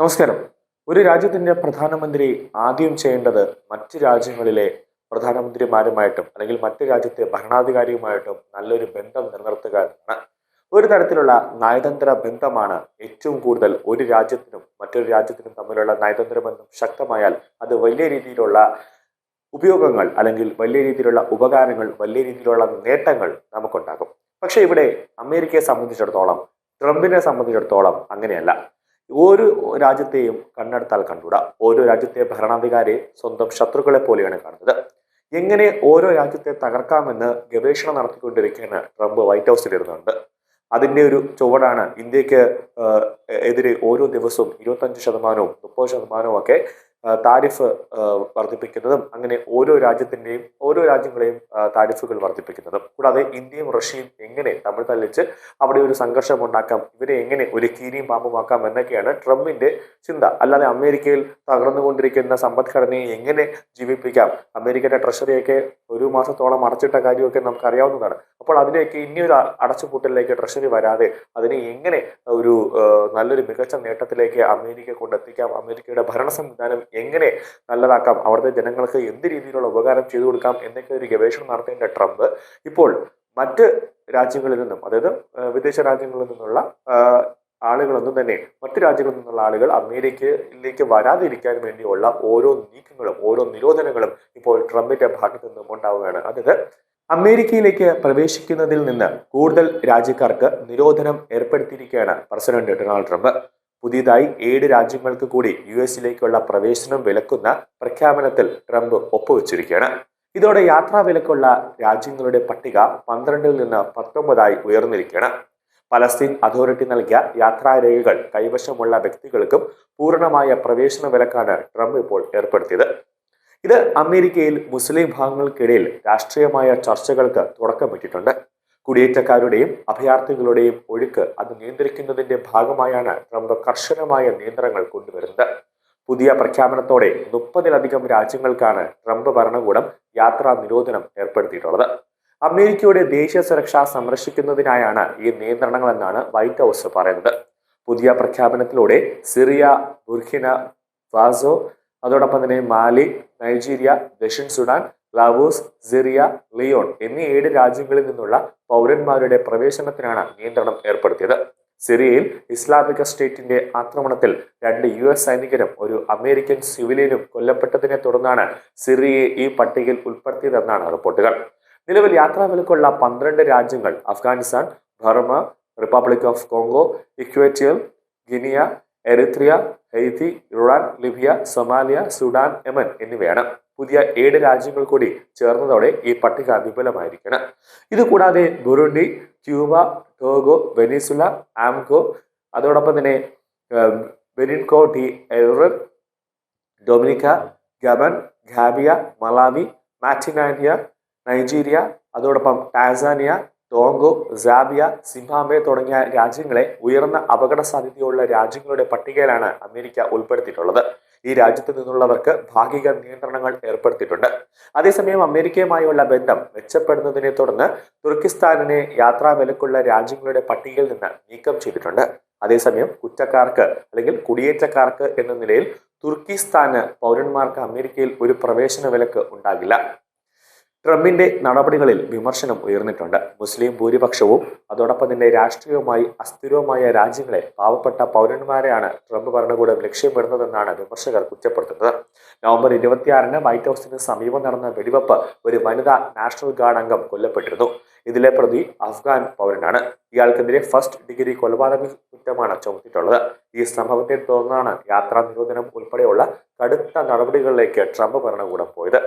നമസ്കാരം. ഒരു രാജ്യത്തിന്റെ പ്രധാനമന്ത്രി ആദ്യം ചെയ്യേണ്ടത് മറ്റ് രാജ്യങ്ങളിലെ പ്രധാനമന്ത്രിമാരുമായിട്ടും അല്ലെങ്കിൽ മറ്റ് രാജ്യത്തെ ഭരണാധികാരിയുമായിട്ടും നല്ലൊരു ബന്ധം നിലനിർത്തുക എന്നാണ്. ഒരു തരത്തിലുള്ള നയതന്ത്ര ബന്ധമാണ് ഏറ്റവും കൂടുതൽ ഒരു രാജ്യത്തിനും മറ്റൊരു രാജ്യത്തിനും തമ്മിലുള്ള നയതന്ത്ര ബന്ധം ശക്തമായാൽ അത് വലിയ രീതിയിലുള്ള ഉപയോഗങ്ങൾ അല്ലെങ്കിൽ വലിയ രീതിയിലുള്ള ഉപകാരങ്ങൾ വലിയ രീതിയിലുള്ള നേട്ടങ്ങൾ നമുക്കുണ്ടാകും. പക്ഷേ ഇവിടെ അമേരിക്കയെ സംബന്ധിച്ചിടത്തോളം ട്രംപിനെ സംബന്ധിച്ചിടത്തോളം അങ്ങനെയല്ല. ഓരോ രാജ്യത്തെയും കണ്ണെടുത്താൽ കണ്ടുകൂടാ ഓരോ രാജ്യത്തെ ഭരണാധികാരി സ്വന്തം ശത്രുക്കളെ പോലെയാണ് കാണുന്നത്. എങ്ങനെ ഓരോ രാജ്യത്തെ തകർക്കാമെന്ന് ഗവേഷണം നടത്തിക്കൊണ്ടിരിക്കുകയാണ് ട്രംപ് വൈറ്റ് ഹൗസിൽ ഇരുന്നുണ്ട് അതിന്റെ ഒരു ചുവടാണ് ഇന്ത്യയ്ക്ക് എതിരെ ഓരോ ദിവസവും ഇരുപത്തഞ്ച് ശതമാനവും മുപ്പത് ശതമാനവും ഒക്കെ താരിഫ് വർദ്ധിപ്പിക്കുന്നതും അങ്ങനെ ഓരോ രാജ്യത്തിന്റെയും ഓരോ രാജ്യങ്ങളെയും താരിഫുകൾ വർദ്ധിപ്പിക്കുന്നതും. കൂടാതെ ഇന്ത്യയും റഷ്യയും എങ്ങനെ തമ്മിൽ തല്ലിച്ച് അവിടെ ഒരു സംഘർഷം ഉണ്ടാക്കാം ഇവരെ എങ്ങനെ ഒരു കീരിയും പാമ്പുമാക്കാം എന്നൊക്കെയാണ് ട്രംപിന്റെ ചിന്ത. അല്ലാതെ അമേരിക്കയിൽ തകർന്നുകൊണ്ടിരിക്കുന്ന സമ്പദ്ഘടനയെ എങ്ങനെ ജീവിപ്പിക്കാം? അമേരിക്കയുടെ ട്രഷറിയൊക്കെ ഒരു മാസത്തോളം അടച്ചിട്ട കാര്യമൊക്കെ നമുക്ക് അറിയാവുന്നതാണ് അപ്പോൾ അതിനെയൊക്കെ ഇനി ഒരു അടച്ചുപൂട്ടലിലേക്ക് ട്രഷറി വരാതെ അതിനെ എങ്ങനെ ഒരു നല്ലൊരു മികച്ച നേട്ടത്തിലേക്ക് അമേരിക്ക കൊണ്ടെത്തിക്കാം? അമേരിക്കയുടെ ഭരണ സംവിധാനം എങ്ങനെ നല്ലതാക്കാം? അവിടുത്തെ ജനങ്ങൾക്ക് എന്ത് രീതിയിലുള്ള ഉപകാരം ചെയ്തു കൊടുക്കാം? എന്നൊക്കെ ഒരു ഗവേഷണം നടത്തേണ്ട ട്രംപ് ഇപ്പോൾ മറ്റ് രാജ്യങ്ങളിൽ നിന്നും അതായത് വിദേശ രാജ്യങ്ങളിൽ നിന്നുള്ള ആളുകളൊന്നും തന്നെ മറ്റു രാജ്യങ്ങളിൽ നിന്നുള്ള ആളുകൾ അമേരിക്കയിലേക്ക് വരാതിരിക്കാൻ വേണ്ടിയുള്ള ഓരോ നീക്കങ്ങളും ഓരോ നിരോധനങ്ങളും ഇപ്പോൾ ട്രംപിന്റെ ഭാഗത്തു നിന്നും ഉണ്ടാവുകയാണ്. അതായത് അമേരിക്കയിലേക്ക് പ്രവേശിക്കുന്നതിൽ നിന്ന് കൂടുതൽ രാജ്യക്കാർക്ക് നിരോധനം ഏർപ്പെടുത്തിയിരിക്കുകയാണ് പ്രസിഡന്റ് ഡൊണാൾഡ് ട്രംപ്. പുതിയതായി ഏഴ് രാജ്യങ്ങൾക്ക് കൂടി യു എസിലേക്കുള്ള പ്രവേശനം വിലക്കുന്ന പ്രഖ്യാപനത്തിൽ ട്രംപ് ഒപ്പുവെച്ചിരിക്കുകയാണ്. ഇതോടെ യാത്രാ വിലക്കുള്ള രാജ്യങ്ങളുടെ പട്ടിക പന്ത്രണ്ടിൽ നിന്ന് പത്തൊമ്പതായി ഉയർന്നിരിക്കുകയാണ്. പലസ്തീൻ അതോറിറ്റി നൽകിയ യാത്രാരേഖകൾ കൈവശമുള്ള വ്യക്തികൾക്കും പൂർണമായ പ്രവേശന വിലക്കാണ് ട്രംപ് ഇപ്പോൾ ഏർപ്പെടുത്തിയത്. ഇത് അമേരിക്കയിൽ മുസ്ലിം ഭാഗങ്ങൾക്കിടയിൽ രാഷ്ട്രീയമായ ചർച്ചകൾക്ക് തുടക്കമിട്ടിട്ടുണ്ട്. കുടിയേറ്റക്കാരുടെയും അഭയാർത്ഥികളുടെയും ഒഴുക്ക് അത് നിയന്ത്രിക്കുന്നതിന്റെ ഭാഗമായാണ് ട്രംപ് കർശനമായ നിയന്ത്രണങ്ങൾ കൊണ്ടുവരുന്നത്. പുതിയ പ്രഖ്യാപനത്തോടെ മുപ്പതിലധികം രാജ്യങ്ങൾക്കാണ് ട്രംപ് ഭരണകൂടം യാത്രാ നിരോധനം ഏർപ്പെടുത്തിയിട്ടുള്ളത്. അമേരിക്കയുടെ ദേശീയ സുരക്ഷ സംരക്ഷിക്കുന്നതിനായാണ് ഈ നിയന്ത്രണങ്ങളെന്നാണ് വൈറ്റ് ഹൗസ് പറയുന്നത്. പുതിയ പ്രഖ്യാപനത്തിലൂടെ സിറിയ ബുർഖിന ഫാസോ അതോടൊപ്പം തന്നെ മാലി നൈജീരിയ ദക്ഷിൺ സുഡാൻ ലാവോസ് സിറിയ ലിയോൺ എന്നീ ഏഴ് രാജ്യങ്ങളിൽ നിന്നുള്ള പൗരന്മാരുടെ പ്രവേശനത്തിനാണ് നിയന്ത്രണം ഏർപ്പെടുത്തിയത്. സിറിയയിൽ ഇസ്ലാമിക സ്റ്റേറ്റിന്റെ ആക്രമണത്തിൽ രണ്ട് യു എസ് സൈനികരും ഒരു അമേരിക്കൻ സിവിലിയനും കൊല്ലപ്പെട്ടതിനെ തുടർന്നാണ് സിറിയയെ ഈ പട്ടികയിൽ ഉൾപ്പെടുത്തിയതെന്നാണ് റിപ്പോർട്ടുകൾ. നിലവിൽ യാത്രാ വിലക്കുള്ള പന്ത്രണ്ട് രാജ്യങ്ങൾ Afghanistan Burma Republic of Congo Equatorial Guinea Eritrea Haiti Iran Libya Somalia Sudan Yemen എന്നിവയാണ്. പുതിയ ഏഴ് രാജ്യങ്ങൾ കൂടി ചേർന്നതോടെ ഈ പട്ടിക വിപുലമായിരിക്കണം ഇതുകൂടാതെ ബുറുണ്ടി ക്യൂബ ടോഗോ വെനീസുല ആംഗോ അതോടൊപ്പം തന്നെ ബെനിൻകോ ഡി എറർ ഡൊമിനിക്ക ഗബൻ ഗാബിയ മലാവി മാറ്റിനാനിയ നൈജീരിയ അതോടൊപ്പം ടാസാനിയ ടോങ്കോ സാബിയ സിംബാബ്വെ തുടങ്ങിയ രാജ്യങ്ങളെ ഉയർന്ന അപകട സാധ്യതയുള്ള രാജ്യങ്ങളുടെ പട്ടികയിലാണ് അമേരിക്ക ഉൾപ്പെടുത്തിയിട്ടുള്ളത്. ഈ രാജ്യത്ത് നിന്നുള്ളവർക്ക് ഭാഗിക നിയന്ത്രണങ്ങൾ ഏർപ്പെടുത്തിയിട്ടുണ്ട്. അതേസമയം അമേരിക്കയുമായുള്ള ബന്ധം മെച്ചപ്പെടുന്നതിനെ തുടർന്ന് തുർക്കിസ്ഥാനിനെ യാത്രാ വിലക്കുള്ള രാജ്യങ്ങളുടെ പട്ടികയിൽ നിന്ന് നീക്കം ചെയ്തിട്ടുണ്ട്. അതേസമയം കുറ്റക്കാർക്ക് അല്ലെങ്കിൽ കുടിയേറ്റക്കാർക്ക് എന്ന നിലയിൽ തുർക്കിസ്ഥാന് പൗരന്മാർക്ക് അമേരിക്കയിൽ ഒരു പ്രവേശന വിലക്ക് ഉണ്ടാകില്ല. ട്രംപിന്റെ നടപടികളിൽ വിമർശനം ഉയർന്നിട്ടുണ്ട്. മുസ്ലിം ഭൂരിപക്ഷവും അതോടൊപ്പം തന്നെ രാഷ്ട്രീയവുമായി അസ്ഥിരവുമായ രാജ്യങ്ങളെ പാവപ്പെട്ട പൗരന്മാരെയാണ് ട്രംപ് ഭരണകൂടം ലക്ഷ്യമിടുന്നതെന്നാണ് വിമർശകർ കുറ്റപ്പെടുത്തുന്നത്. നവംബർ ഇരുപത്തിയാറിന് വൈറ്റ് ഹൗസിന് സമീപം നടന്ന വെടിവെപ്പ് ഒരു വനിതാ നാഷണൽ ഗാർഡ് അംഗം കൊല്ലപ്പെട്ടിരുന്നു. ഇതിലെ പ്രതി അഫ്ഗാൻ പൗരനാണ്. ഇയാൾക്കെതിരെ ഫസ്റ്റ് ഡിഗ്രി കൊലപാതക കുറ്റമാണ് ചുമത്തിയിട്ടുള്ളത്. ഈ സംഭവത്തെ തുടർന്നാണ് യാത്രാ നിരോധനം ഉൾപ്പെടെയുള്ള കടുത്ത നടപടികളിലേക്ക് ട്രംപ് ഭരണകൂടം പോയത്.